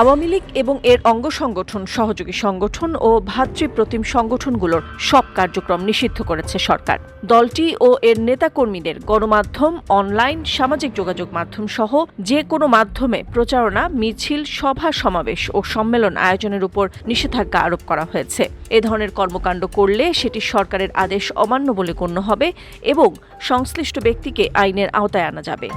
আওয়ামী লীগ এবং এর অঙ্গ সংগঠন, সহযোগী সংগঠন ও ভাতৃপ্রতিম সংগঠনগুলোর সব কার্যক্রম নিষিদ্ধ করেছে সরকার। দলটি ও এর নেতাকর্মীদের গণমাধ্যম, অনলাইন, সামাজিক যোগাযোগ মাধ্যম সহ যে কোনো মাধ্যমে প্রচারণা, মিছিল, সভা, সমাবেশ ও সম্মেলন আয়োজনের উপর নিষেধাজ্ঞা আরোপ করা হয়েছে। এ ধরনের কর্মকাণ্ড করলে সেটি সরকারের আদেশ অমান্য বলে গণ্য হবে এবং সংশ্লিষ্ট ব্যক্তিকে আইনের আওতায় আনা যাবে।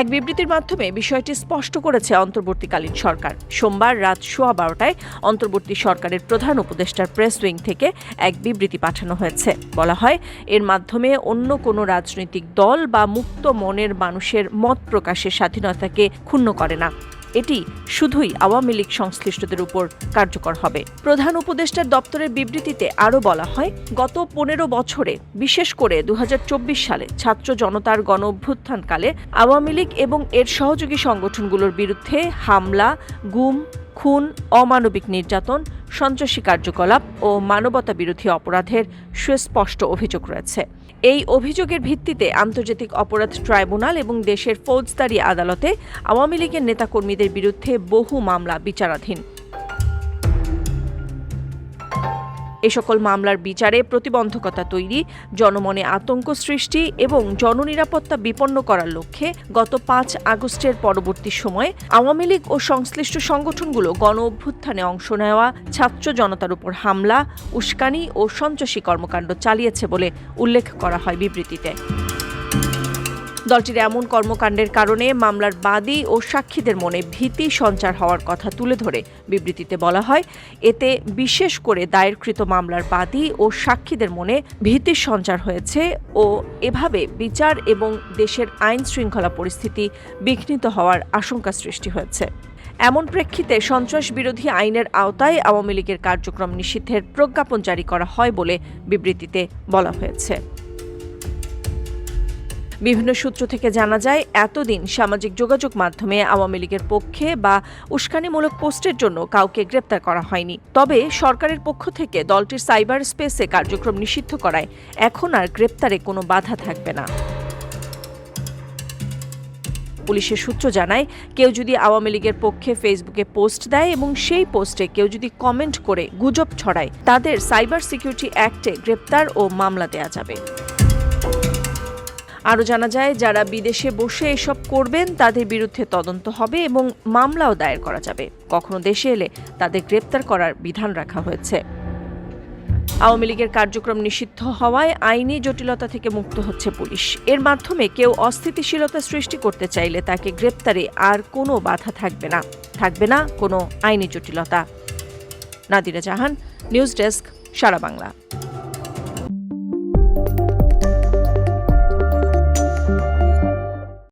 এক বিবৃতির মাধ্যমে বিষয়টি স্পষ্ট করেছে অন্তর্বর্তীকালীন সরকার। সোমবার রাত সোয়া বারোটায় অন্তর্বর্তী সরকারের প্রধান উপদেষ্টার প্রেস উইং থেকে এক বিবৃতি পাঠানো হয়েছে। বলা হয়, এর মাধ্যমে অন্য কোনো রাজনৈতিক দল বা মুক্ত মনের মানুষের মত প্রকাশের স্বাধীনতাকে ক্ষুণ্ণ করে না। এটি শুধুই আওয়ামী লীগ সংশ্লিষ্টদের উপর কার্যকর হবে। প্রধান উপদেষ্টার দপ্তরের বিবৃতিতে আরও বলা হয়, গত পনেরো বছরে, বিশেষ করে দু হাজার চব্বিশ সালে, ছাত্র জনতার গণ অভ্যুত্থানকালে আওয়ামী লীগ এবং এর সহযোগী সংগঠনগুলোর বিরুদ্ধে হামলা, গুম, খুন, অমানবিক নির্যাতন সন্ত্রাসী কার্যকলাপ ও মানবতা বিরোধী অপরাধের সুস্পষ্ট অভিযোগ রয়েছে। এই অভিযোগের ভিত্তিতে আন্তর্জাতিক অপরাধ ট্রাইব্যুনাল এবং দেশের ফৌজদারি আদালতে আওয়ামী লীগের নেতাকর্মীদের বিরুদ্ধে বহু মামলা বিচারাধীন। এ সকল মামলার বিচারে প্রতিবন্ধকতা তৈরি, জনমনে আতঙ্ক সৃষ্টি এবং জননিরাপত্তা বিপন্ন করার লক্ষ্যে গত পাঁচ আগস্টের পরবর্তী সময়ে আওয়ামী লীগ ও সংশ্লিষ্ট সংগঠনগুলো গণ অভ্যুত্থানে অংশ নেওয়া, ছাত্র জনতার উপর হামলা, উস্কানি ও সন্ত্রাসী কর্মকাণ্ড চালিয়েছে বলে উল্লেখ করা হয় বিবৃতিতে। দলটির এমন কর্মকাণ্ডের কারণে মামলার বাদী ও সাক্ষীদের মনে ভীতি সঞ্চার হওয়ার কথা তুলে ধরে বিবৃতিতে বলা হয়, এতে বিশেষ করে দায়েরকৃত মামলার বাদী ও সাক্ষীদের মনে ভীতির সঞ্চার হয়েছে ও এভাবে বিচার এবং দেশের আইন শৃঙ্খলা পরিস্থিতি বিঘ্নিত হওয়ার আশঙ্কা সৃষ্টি হয়েছে। এমন প্রেক্ষিতে সন্ত্রাস বিরোধী আইনের আওতায় আওয়ামী লীগের কার্যক্রম নিষিদ্ধের প্রজ্ঞাপন জারি করা হয় বলে বিবৃতিতে বলা হয়েছে। বিভিন্ন সূত্র থেকে জানা যায়, এতদিন সামাজিক যোগাযোগ মাধ্যমে আওয়ামী লীগের পক্ষে বা উস্কানিমূলক পোস্টের জন্য কাউকে গ্রেপ্তার করা হয়নি। তবে সরকারের পক্ষ থেকে দলটির সাইবার স্পেসে কার্যক্রম নিষিদ্ধ করায় এখন আর গ্রেপ্তারে কোনো বাধা থাকবে না। পুলিশের সূত্র জানায়, কেউ যদি আওয়ামী লীগের পক্ষে ফেসবুকে পোস্ট দেয় এবং সেই পোস্টে কেউ যদি কমেন্ট করে গুজব ছড়ায়, তাদের সাইবার সিকিউরিটি অ্যাক্টে গ্রেপ্তার ও মামলা দেয়া যাবে। আরও জানা যায়, যারা বিদেশে বসে এসব করবেন, তাদের বিরুদ্ধে তদন্ত হবে এবং মামলাও দায়ের করা যাবে। কখনো দেশে এলে তাদের গ্রেপ্তার করার বিধান রাখা হয়েছে। আওয়ামী লীগের কার্যক্রম নিষিদ্ধ হওয়ায় আইনি জটিলতা থেকে মুক্ত হচ্ছে পুলিশ। এর মাধ্যমে কেউ অস্থিতিশীলতা সৃষ্টি করতে চাইলে তাকে গ্রেপ্তারে আর কোনো বাধা থাকবে না। থাকবে না কোনো আইনি জটিলতা। Nadira Jahan, news desk, Sara Bangla.